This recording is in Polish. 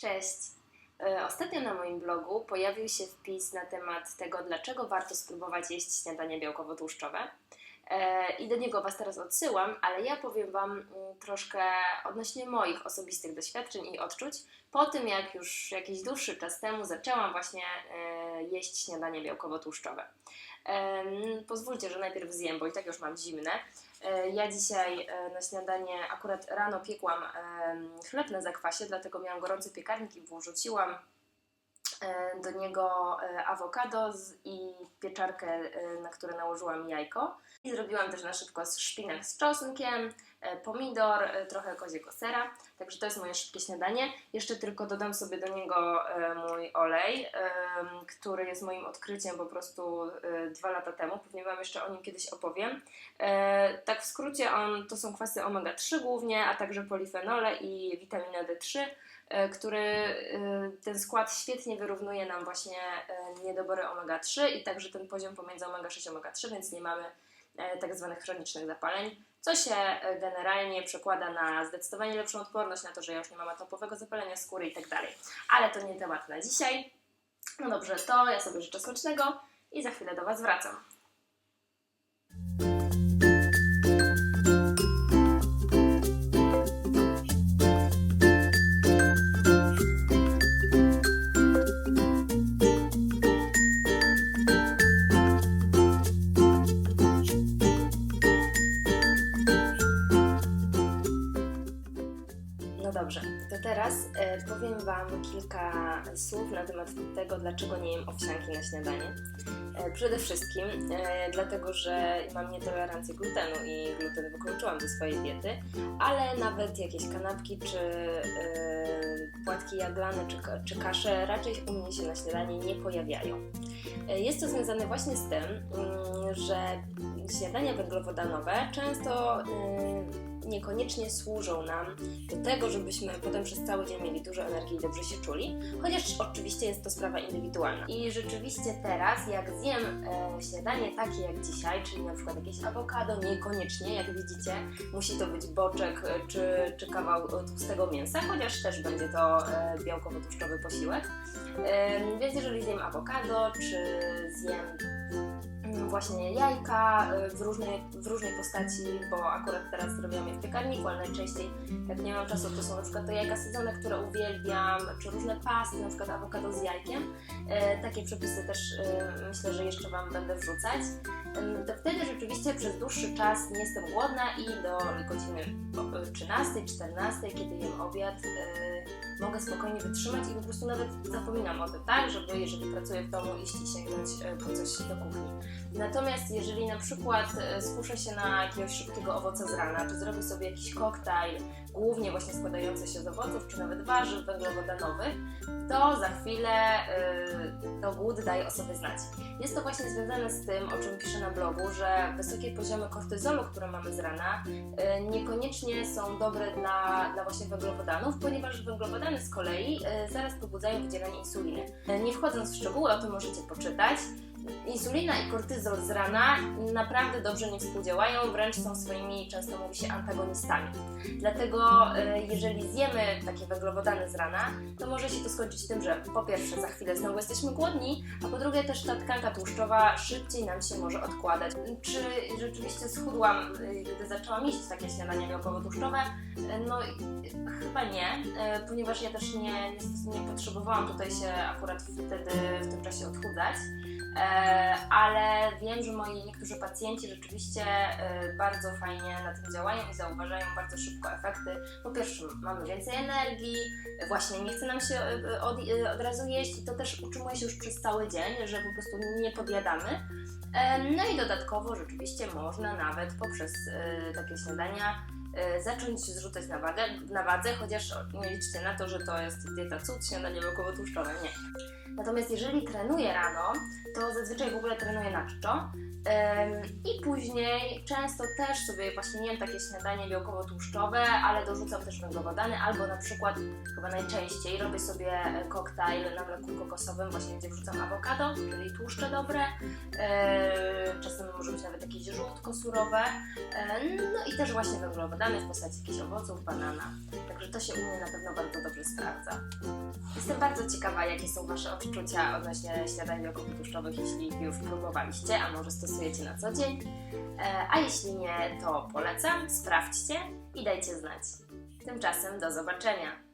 Cześć! E, Ostatnio na moim blogu pojawił się wpis na temat tego, dlaczego warto spróbować jeść śniadanie białkowo-tłuszczowe. E, I do niego Was teraz odsyłam, ale ja powiem Wam mm, troszkę odnośnie moich osobistych doświadczeń i odczuć po tym, jak już jakiś dłuższy czas temu zaczęłam właśnie e, jeść śniadanie białkowo-tłuszczowe. Pozwólcie, że najpierw zjem, bo i tak już mam zimne. E, Ja dzisiaj e, na śniadanie akurat rano piekłam em, chleb na zakwasie, dlatego miałam gorący piekarnik i wrzuciłam e, do niego e, awokado i pieczarkę, e, na które nałożyłam jajko. I zrobiłam też na szybko szpinak z czosnkiem, e, pomidor, e, trochę koziego sera. Także to jest moje szybkie śniadanie. Jeszcze tylko dodam sobie do niego e, mój olej, który jest moim odkryciem po prostu e, dwa lata temu. Pewnie Wam jeszcze o nim kiedyś opowiem. E, tak w skrócie, on, to są kwasy omega-3 głównie, a także polifenole i witamina D3, e, który e, ten skład świetnie wyrównuje nam właśnie e, niedobory omega-3 i także ten poziom pomiędzy omega-6 a omega-3, więc nie mamy e, tak zwanych chronicznych zapaleń, co się e, generalnie przekłada na zdecydowanie lepszą odporność, na to, że ja już nie mam atopowego zapalenia skóry i tak dalej. Ale to nie temat na dzisiaj. No dobrze, to ja sobie życzę smacznego i za chwilę do Was wracam. Teraz e, powiem Wam kilka słów na temat tego, dlaczego nie jem owsianki na śniadanie. E, przede wszystkim e, dlatego, że mam nietolerancję glutenu i gluten wykluczyłam ze swojej diety, ale nawet jakieś kanapki czy e, płatki jaglane czy, czy kasze raczej u mnie się na śniadanie nie pojawiają. E, Jest to związane właśnie z tym, mm, że śniadania węglowodanowe często y, niekoniecznie służą nam do tego, żebyśmy potem przez cały dzień mieli dużo energii i dobrze się czuli, chociaż oczywiście jest to sprawa indywidualna. I rzeczywiście teraz, jak zjem e, śniadanie takie jak dzisiaj, czyli na przykład jakieś awokado, niekoniecznie, jak widzicie, musi to być boczek e, czy, czy kawał e, tłustego mięsa, chociaż też będzie to e, białkowo-tłuszczowy posiłek. E, więc jeżeli zjem awokado, czy zjem właśnie jajka y, w różnej, w różnej postaci, bo akurat teraz robiłam je w piekarniku, ale najczęściej jak nie mam czasu, to są na przykład te jajka sadzone, które uwielbiam, czy różne pasty, na przykład awokado z jajkiem. E, takie przepisy też e, myślę, że jeszcze Wam będę wrzucać. To wtedy rzeczywiście przez dłuższy czas nie jestem głodna i do godziny 13-14, kiedy jem obiad, mogę spokojnie wytrzymać i po prostu nawet zapominam o tym, tak, żeby jeżeli pracuję w domu iść i sięgnąć po coś do kuchni. Natomiast jeżeli na przykład e, skuszę się na jakiegoś szybkiego owoca z rana, czy zrobię sobie jakiś koktajl, głównie właśnie składający się z owoców, czy nawet warzyw węglowodanowych, to za chwilę y, to głód daje o sobie znać. Jest to właśnie związane z tym, o czym piszę na blogu, że wysokie poziomy kortyzolu, które mamy z rana, y, niekoniecznie są dobre dla, dla właśnie węglowodanów, ponieważ węglowodany z kolei y, zaraz pobudzają wydzielanie insuliny. Y, Nie wchodząc w szczegóły, o tym możecie poczytać. Insulina i kortyzol z rana naprawdę dobrze nie współdziałają, wręcz są swoimi, często mówi się, antagonistami. Dlatego e, jeżeli zjemy takie węglowodany z rana, to może się to skończyć tym, że po pierwsze za chwilę znowu jesteśmy głodni, a po drugie też ta tkanka tłuszczowa szybciej nam się może odkładać. Czy rzeczywiście schudłam, e, gdy zaczęłam jeść takie śniadania białkowo-tłuszczowe? E, No chyba nie, ponieważ ja też nie, nie potrzebowałam tutaj się akurat wtedy w tym czasie odchudzać. E, ale wiem, że moi niektórzy pacjenci rzeczywiście e, bardzo fajnie na tym działają i zauważają bardzo szybko efekty. Po pierwsze, mamy więcej energii, właśnie nie chce nam się e, od, od razu jeść i to też utrzymuje się już przez cały dzień, że po prostu nie podjadamy. No i dodatkowo rzeczywiście można nawet poprzez takie śniadania zacząć zrzucać na, wagę, na wadze, chociaż nie liczcie na to, że to jest dieta cud, śniadanie białkowo-tłuszczowe, nie. Natomiast jeżeli trenuję rano, to zazwyczaj w ogóle trenuję na czczo. I później często też sobie właśnie jem takie śniadanie białkowo-tłuszczowe, ale dorzucam też węglowodany, albo na przykład chyba najczęściej robię sobie e, koktajl na mleku kokosowym, właśnie gdzie wrzucam awokado, czyli tłuszcze dobre, Yy, czasem może być nawet jakieś żółtko surowe, no i też właśnie węglowodany w postaci jakichś owoców, banana. Także to się u mnie na pewno bardzo dobrze sprawdza. Jestem bardzo ciekawa, jakie są Wasze odczucia odnośnie śniadań wielkopotłuszczowych, jeśli już próbowaliście, a może stosujecie na co dzień. E, A jeśli nie, to polecam, sprawdźcie i dajcie znać. Tymczasem do zobaczenia.